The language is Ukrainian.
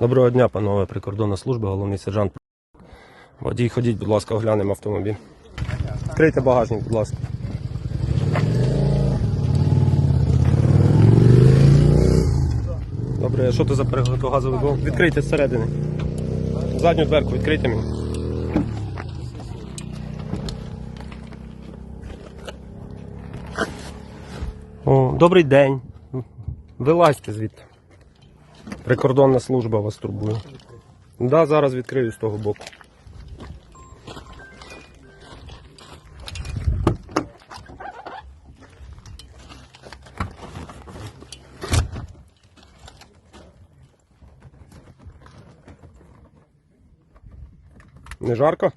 Доброго дня, панове прикордонна служба, головний сержант. Водій, ходіть, будь ласка, оглянемо автомобіль. Відкрийте багажник, будь ласка. Добре, що це за протигазовий блок? Відкрийте зсередини. Задню дверку відкрийте мені. О, добрий день. Вилазьте звідти. Прикордонна служба вас турбує. Да, зараз відкрию з того боку. Не жарко?